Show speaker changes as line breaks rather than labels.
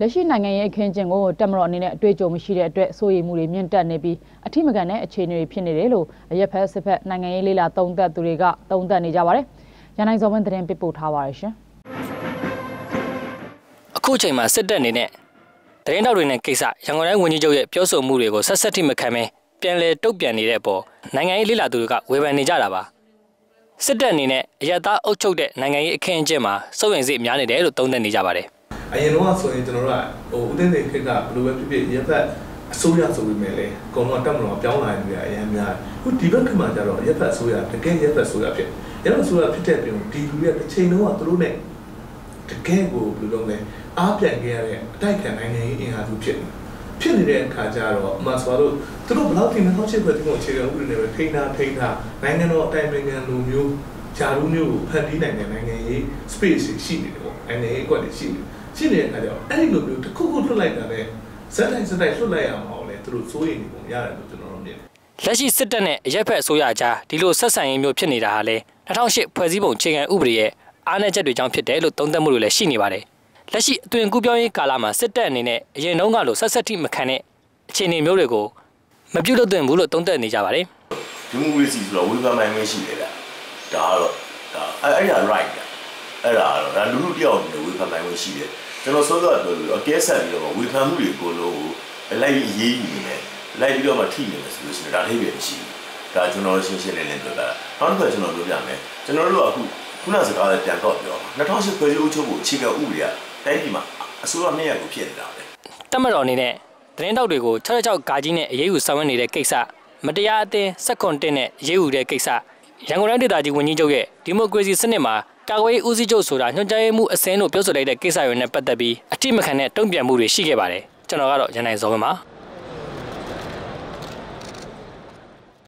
လက်ရှိနိုင်ငံရေးအခင်းကျင်းကိုတက်မတော်အနေနဲ့အတွေ့အကြုံမရှိတဲ့အတွက်စိုးရိမ်မှုတွေမြင့်တက်နေပြီးအထိမကန်တဲ့အခြေအနေတွေဖြစ်နေတယ်လို့အရက်ဖက်စစ်ဖက်နိုင်ငံရေးလေးလာသုံးသပ်သူတွေကသုံးသပ်နေကြပါတယ်။ရန်နိုင်စောဝင်းသတင်းပေးပို့ထားပါရရှင်။
အခုချိန်မှာစစ်တပ်အနေနဲ့တရင်တောက်တွေနဲ့ကိစ္စရန်ကုန်တိုင်းဝန်ကြီးချုပ်ရဲ့ပြောဆိုမှုတွေကိုဆက်ဆက်ထိမခံမဲပြန်လည်တုတ်ပြန်နေတဲ့အပေါ်နိုင်ငံရေးလေးလာသူတွေကဝေဖန်နေကြတာပါ။စစ်တပ်အနေနဲ့အရတားအုပ်ချုပ်တဲ့နိုင်ငံရေးအခင်းအကျင်းမှာစုံရင်စိတ်များနေတယ်လို့သုံးသပ်နေကြပါတယ်။
အရင်တော့ဆိုရင်ကျွန်တော်တို့ကဟိုဦးသိန်းစိန်ခေတ်ကဘယ်လိုပဲဖြစ်ဖြစ်ရက်ဖက်အစိုးရဆိုပေမဲ့လေအကုန်လုံးတက်မလို့ပြောင်းလာနေကြအရင်များခုဒီဘက်ခမှာကျတော့ရက်ဖက်အစိုးရတကယ်ရက်ဖက်အစိုးရဖြစ်ရက်ဖက်အစိုးရဖြစ်တဲ့ပြင်ဒီလူတွေကတစ်ချိန်လုံးကသူတို့ ਨੇ တကယ်ကိုဘယ်လိုလုပ်လဲအားပြန်ခဲ့ရတဲ့အတိုက်ခံနိုင်ငံရေးအင်အားစုဖြစ်နေဖြစ်နေတဲ့အခါကျတော့အမှဆိုတော့သူတို့ဘလောက်ထိ2008ခုနှစ်အခြေခံဥပဒေနဲ့ပဲထိန်းထားထိန်းထားနိုင်ငံတော်အတိုင်ပင်ခံလူမျိုး ဂျာလူမျိုးကိုဖန်တီးနိုင်တဲ့နိုင်ငံရေး space ရှိနေတယ်ပေါ့နိုင်ငံရေးကွက်တွေရှိနေတယ်ရှိနေတဲ့အခါကျတော့အဲ့ဒီလိုမျိုးတစ်ခုခုလွတ်လိုက်တာနဲ့ဇက်တိုင်းဇက်တိုင်းလွတ်လိုက်ရမှာလေသူတို့စိုးရိမ်နေပုံရတယ်လို့ကျွန်တော်တို့မြင်တယ်
လက်ရှိစစ်တပ်နဲ့အရက်ဖက်အစိုးရကြားဒီလိုဆက်ဆံရေးမျိုးဖြစ်နေတာဟာလေ2008ဖွဲ့စည်းပုံအခြေခံဥပဒေရဲ့အားနည်းချက်တွေကြောင့်ဖြစ်တယ်လို့သုံးသပ်မှုတွေလည်းရှိနေပါတယ်လက်ရှိအသွင်ကူးပြောင်းရေးကာလမှာစစ်တပ်အနေနဲ့အရင်တုန်းကလိုဆက်ဆက်ထိမခံတဲ့အခြေအနေမျိုးတွေကိုမပြုတ်လို့တင်ဘူးလို့သုံးသပ်နေကြပါတယ်
ဒီမိုကရေစီဆိုတော့ဝေဖန်မှန်မှရှိတယ်ဗျ ဒါကတော့ဒါအဲ့ဒါ right အဲ့ဒါတော့ဒါလူလူတယောက်ဝေဖန်မှန်မှရှိတယ်ကျွန်တော်စောစောပြောလို့အကဲဆက်ပြီးတော့ဝေဖန်မှုတွေကိုလို့လိုက်ပြီးအေးအေးယူနေတယ်လိုက်ပြီးတော့မှထိနေတယ်ဆိုလို့ရှိရင်ဒါထိပ်ပဲမရှိဘူးဒါကျွန်တော်ရှင်းရှင်းလင်းလင်းပြောတာနောက်တစ်ခါကျွန်တော်ပြောပြမယ်ကျွန်တော်တို့ကအခုခုနစကားလည်းပြန်တော့ပြော2008ဖွဲ့စည်းအုပ်ချုပ်ဖို့အခြေခံဥပဒေကတိုင်းပြည်မှာအစိုးရနှစ်ရပ်ကိုဖြစ်နေတာပဲ
တမတော်အနေနဲ့သတင်းတောက်တွေကို66ကာကြီးနဲ့အရေးယူဆောင်ရွက်နေတဲ့ကိစ္စမတရားအသင်းစက်ကွန်တင်နဲ့ရေးယူတဲ့ကိစ္စ ရန်ကုန်တိုင်းဒေသကြီးဝန်ကြီးချုပ်ရဲ့ဒီမိုကရေစီစနစ်မှာကာကွယ်ရေးဦးစီးချုပ်ဆိုတာညွှန်ကြားရေးမှူးအစင်းတို့ပြောဆိုလိုက်တဲ့ကိစ္စတွေနဲ့ပတ်သက်ပြီးအတိမခံတဲ့တုံ့ပြန်မှုတွေရှိခဲ့ပါတယ်ကျွန်တော်ကတော့ရန်နိုင်ဇော်ဝင်းပါ